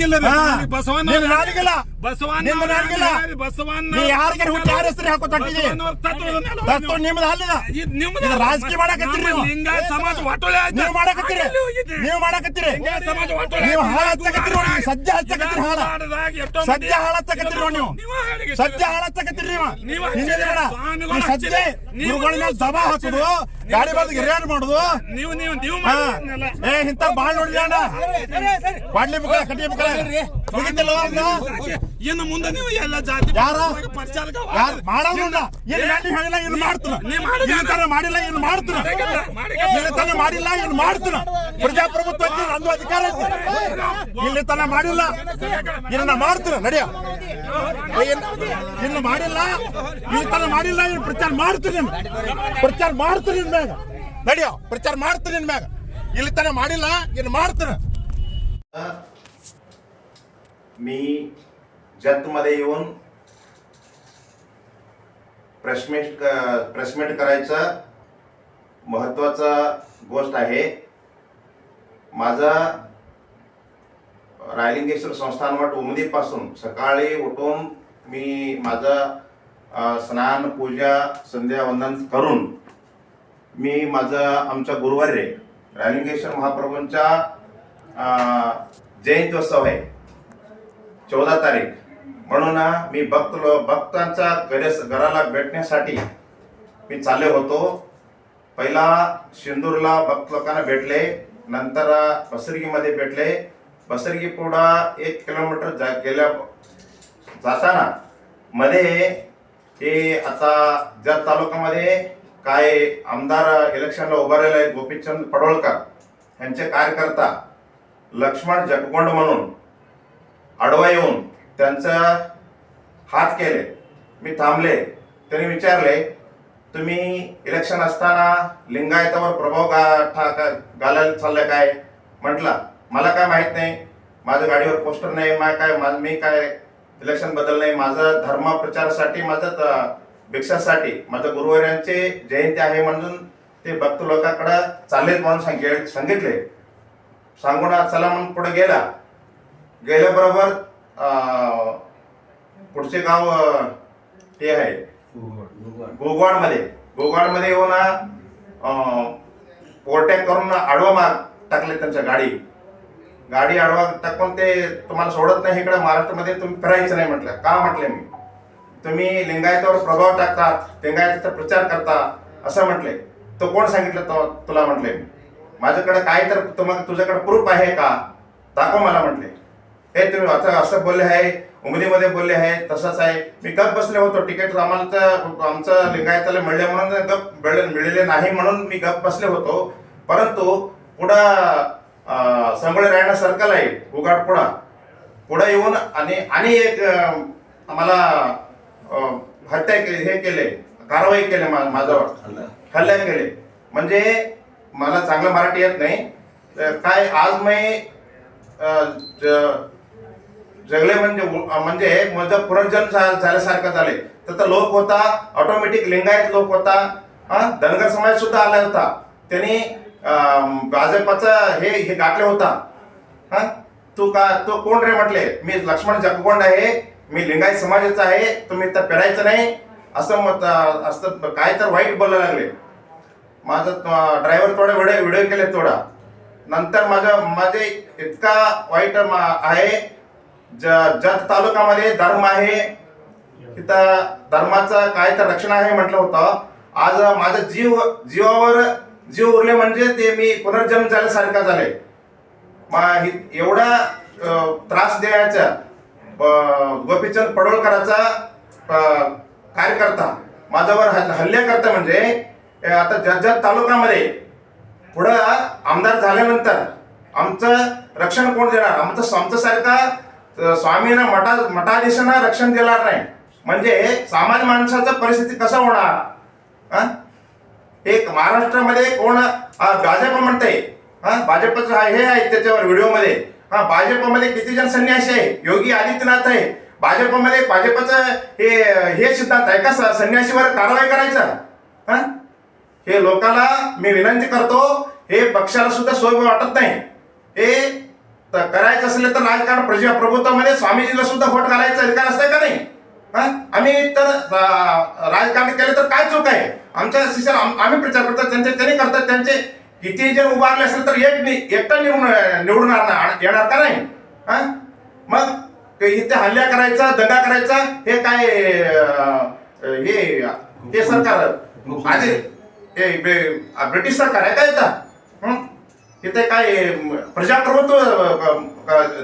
ನಾಲಿಗೆಲ್ಲ. ಬಸವಣ್ಣ ನಾಲಿಗೆಲ್ಲ. ರಾಜಕೀಯ ಮಾಡಕತ್ತೀರಿ ಲಿಂಗ ಸಮಾಜ ನೀವು ಮಾಡಕತ್ತೀರಿ. ನೀವು ಮಾಡಕತ್ತೀರಿ. ನೀವು ಹಾಳ ಹಚ್ಚಕತ್ತೀರಿ ನೋಡಿ ಸದ್ಯ ಹಚ್ಚಕತ್ತೀರಿ ಹಾಳ ಸದ್ಯ ಹಾಳ ಹಚ್ಚಕತ್ತೀರಿ ನೀವು. ಸದ್ಯ ಹಾಳ ಹಚ್ಚಕತ್ತೀರಿ ನೀವು. ನೀವು ಸದ್ಯ ಗುರುಗಳ ಮೇಲೆ ಗಾಡಿ ಬಂದು ಗಿರಿಯಾನ್ ಮಾಡುದು. ನೀವು ನೀವು ನೀವು ಏ ಇಂತ ಬಾಳ್ ನೋಡಿದ ಅಣ್ಣ? ಬಾಡ್ಲಿ ಮುಖ ಕಟ್ಟಿ ಮುಖ. ಇನ್ನು ಮುಂದೆ ನೀವು ಎಲ್ಲ ಜಾತಿ ಯಾರ? ಪರಿಚಾರಕ ಯಾರು ಮಾಡೋದು ಇಲ್ಲ. ಏನ್ ನಾನು ಹೇಳಿಲ್ಲ ಇನ್ನು ಮಾಡ್ತಾನ ನೀ ಮಾಡಿದ- ಇಲ್ಲಿ ಮಾಡಿಲ್ಲ ಇನ್ನು ಮಾಡ್ತಾನ ಇಲ್ಲಿ ತನ ಮಾಡಿಲ್ಲ ಇನ್ನು ಮಾಡ್ತಾನ ಪ್ರಜಾಪ್ರಭುತ್ವ ನಂದು ಅಧಿಕಾರ ಇಲ್ಲಿ ತನ ಮಾಡಿಲ್ಲ ಇನ್ನ ಮಾಡ್ತಾನ ನಡಿಯ. ಇನ್ನು ಮಾಡಿಲ್ಲ ಇಲ್ಲಿ ತನ ಮಾಡಿಲ್ಲ ಇನ್ನು ಪ್ರಚಾರ ಮಾಡ್ತೀನಿ. ಪ್ರಚಾರ ಮಾಡ್ತೀನಿ ಮ್ಯಾಗ? ನಡಿಯ ಪ್ರಚಾರ ಮಾಡ್ತೀನಿ ಇನ್ ಮ್ಯಾಗ? ಇಲ್ಲಿ ತನ ಮಾಡಿಲ್ಲ ಇನ್ನು ಮಾಡ್ತಾನ मी जतमध्ये येऊन प्रेसमेट प्रेसमेट करायचा महत्त्वाचा गोष्ट आहे. माझा रायलिंगेश्वर संस्थानवट उमदीपासून सकाळी उठून मी माझं स्नान पूजा संध्या वंदन करून मी माझं आमच्या गुरुवारी रायलिंगेश्वर महाप्रभूंचा जयंत्योत्सव आहे. चौदा तारीख. म्हणून मी भक्त भक्तांच्या घरे घराला भेटण्यासाठी मी चालले होतो. पहिला सिंदूरला भक्त लोकांना भेटले नंतर बसरगीमध्ये भेटले. बसरगी पुढा एक किलोमीटर जा गेल्या जाताना मध्ये हे आता जत तालुक्यामध्ये काय आमदार इलेक्शनला उभारलेले आहे गोपीचंद पडोळकर यांचे कार्यकर्ता लक्ष्मण जगगोंड म्हणून आडवा येऊन त्यांचा हात केले मी थांबले त्यांनी विचारले तुम्ही इलेक्शन असताना लिंगायतावर प्रभाव गा ठा का- घालायला चाललं काय? म्हटला मला काय माहीत नाही. माझ्या गाडीवर पोस्टर नाही मा काय मा- मी काय इलेक्शन बदल नाही. माझं धर्मप्रचारासाठी माझं भिक्षासाठी माझ्या गुरुवारांचे जयंती आहे म्हणून ते भक्त लोकांकडं चाललेत म्हणून सांगे सांगितले. सांगून चला म्हणून पुढे गेला. गेल्याबरोबर पुढचे गाव अं, हे आहे. गोगवाडमध्ये. गोगवाडमध्ये येऊन ओव्हरटेक करून आडवा मार टाकले त्यांच्या गाडी. गाडी आडवा टाकून ते तुम्हाला सोडत नाही इकडे. महाराष्ट्रामध्ये तुम्ही फिरायचं नाही म्हटलं. का म्हटले मी? तुम्ही लिंगायतावर प्रभाव टाकतात लिंगायताचा प्रचार करता असं म्हटले. तो कोण सांगितलं तो तुला म्हटले मी? माझ्याकडे काय तर तुम्हाला तुझ्याकडे प्रूफ आहे का? दाखव मला म्हटले. हे तुम्ही आता असं बोलले आहे उमदीमध्ये बोलले आहे तसंच आहे. मी गप बसले होतो तिकीट आम्हाला तर आमचं लिंगायताला मिळले म्हणून गप मिळले मिळले नाही म्हणून मी गप बसले होतो. परंतु पुढं संगोळे रायणा सर्कल आहे उगाडपुडा पुढे. येऊन आणि आणि एक आम्हाला हत्या के- हे केले कारवाई केले माझ्यावर. हल्ला. केले. म्हणजे मला चांगलं मराठी येत नाही. तर काय आज मी जगले म्हणजे म्हणजे माझं पुनर्जन्म झा- झाल्यासारखं झाले. तर लोक होता ऑटोमॅटिक लिंगायत लोक होता. हा धनगर समाज सुद्धा आला होता. त्यांनी अं, भाजपाचा हे हे गाठले होता. हा तू का तो कोण रे म्हटले? मी लक्ष्मण जगगोंड आहे. मी लिंगायत समाजाचा आहे. तुम्ही तर पेरायचं नाही. असं मत असं काय तर वाईट बोलायला लागले. माझं ड्रायव्हर थोडे व्हिडिओ व्हिडिओ केले थोडा. नंतर माझं माझे इतका वाईट मा- आहे. ज जत तालुक्यामध्ये धर्म आहे. तिथं धर्माचं काय तर रक्षण आहे म्हटलं होतं. आज माझा जीव जीवावर जीव उरले म्हणजे ते मी पुनर्जन्म झाल्यासारखा झाले एवढा त्रास द्यायचा गोपीचंद पडोळकराचा कार्यकर्ता माझ्यावर हल्- हल्ले करता म्हणजे आता जत तालुक्यामध्ये पुढं आमदार झाल्यानंतर आमचं रक्षण कोण देणार? आमचं आमच्यासारखा स्वामींना मठा मठाधीशांना रक्षण देणार नाही. म्हणजे सामान्य माणसाचं परिस्थिती कसं होणार? एक महाराष्ट्रामध्ये कोण भाजप म्हणते हा भाजपचं हे आहे त्याच्यावर व्हिडिओमध्ये. हा भाजपमध्ये किती जण संन्यासी आहे? योगी आदित्यनाथ आहे. भाजपमध्ये भाजपचं हे हे सिद्धांत आहे का संन्यासीवर कारवाई करायचा? हा हे लोकांना मी विनंती करतो हे पक्षाला सुद्धा सोय वाटत नाही. हे तर करायचं असेल तर राजकारण प्रजा प्रभुत्वामध्ये स्वामीजीला सुद्धा व्होट घालायचा अधिकार असतंय का नाही? हा? आम्ही तर राजकारण केलं तर काय चूक आहे? आमच्या शिष्य आम्ही प्रचार करतो त्यांचे त्यांनी करतात त्यांचे किती जर उभारले असेल तर एक एकटा निवडून आणणार- येणार का नाही? हा? मग ते इथे हल्ल्या करायचा दंगा करायचा हे काय हे हे सरकार? ब्रिटिश सरकार आहे का तिथे काय प्रजाप्रभुत्व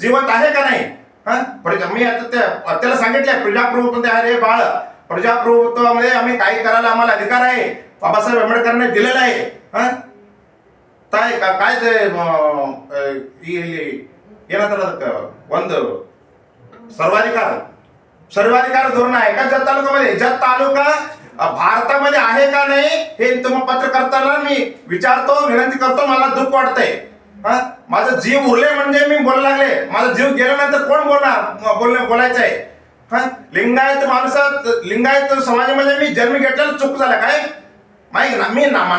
जिवंत आहे का नाही? हा? मी आता त्याला सांगितलंय प्रजाप्रभुत्व अरे बाळ. प्रजाप्रभुत्वामध्ये आम्ही काही करायला आम्हाला अधिकार आहे. बाबासाहेब आंबेडकरांनी दिलेला आहे. हा? काय काय ते येणार बंद सर्वाधिकार. सर्वाधिकार धोरण आहे का? जत तालुक्यामध्ये ज्या तालुका भारतामध्ये आहे का नाही हे तुम्ही करताना मी विचारतो विनंती करतो मला दुःख वाटतंय. माझा माझं जीव उरले म्हणजे मी बोलायला लागले. माझा जीव गेल्यानंतर कोण बोलणार? म- बोलणे बोलायचं आहे लिंगायत माणसात लिंगायत समाजामध्ये मी जन्म घेतलेला चूक झाला काय? माहिती ना मी ना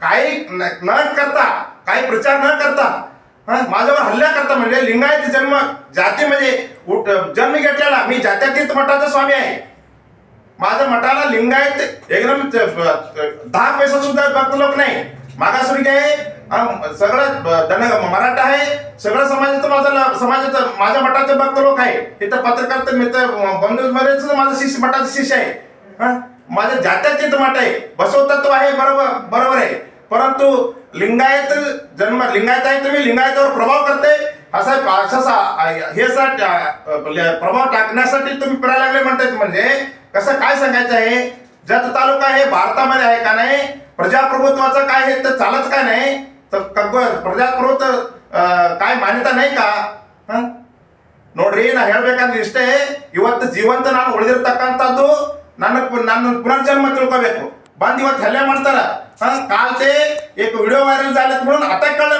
काही न करता काही प्रचार न करता माझ्यावर हल्ला करता म्हणजे लिंगायत जन्म जातीमध्ये उठ जन्म घेतलेला मी जात्यातीत मठाचा स्वामी आहे. माझ्या मठाला लिंगायत एकदम दहा पैसा सुद्धा भक्त लोक नाही. मागासवर्गीय आहे सगळं धन मराठा आहे. सगळं समाजाचं माझं समाजाचं माझ्या मठाचे भक्त लोक आहे. इथं पत्रकार तर मित्र बंधू मध्येच माझं शिष्य मठाचं शिष्य आहे. माझ्या जात्याचे मठ आहे. बसवतत्व आहे बरोबर बरोबर आहे. परंतु लिंगायत जन्म लिंगायत आहे तुम्ही लिंगायतावर प्रभाव करते असा असा सा- हे सा प्रभाव टाकण्यासाठी तुम्ही फिरायला लागले म्हणतात म्हणजे कसं काय सांगायचं आहे जत तालुका हे भारतामध्ये आहे का नाही प्रजाप्रभुत्वाचं काय हे तर चालत का नाही तर क- ಪ್ರಜಾಪ್ರಭುತ್ವ ಆ, काय ಮಾನ್ಯತಾ ನೈ ಕಾ ಹ? ನೋಡ್ರಿ ನಾ ಹೇಳ್ಬೇಕಂದ್ರೆ ಇಷ್ಟೇ ಇವತ್ತು ಜೀವಂತ ನಾನು ಉಳಿದಿರ್ತಕ್ಕಂಥದ್ದು ನನ್ನ ನನ್ನ ಪುನರ್ಜನ್ಮ ತಿಳ್ಕೋಬೇಕು ಬಂದ್ ಇವತ್ತು ಹಲ್ಲೆ ಮಾಡ್ತಾರ ಹ? काल ते एक व्हिडिओ व्हायरल झालेत म्हणून आता कळलं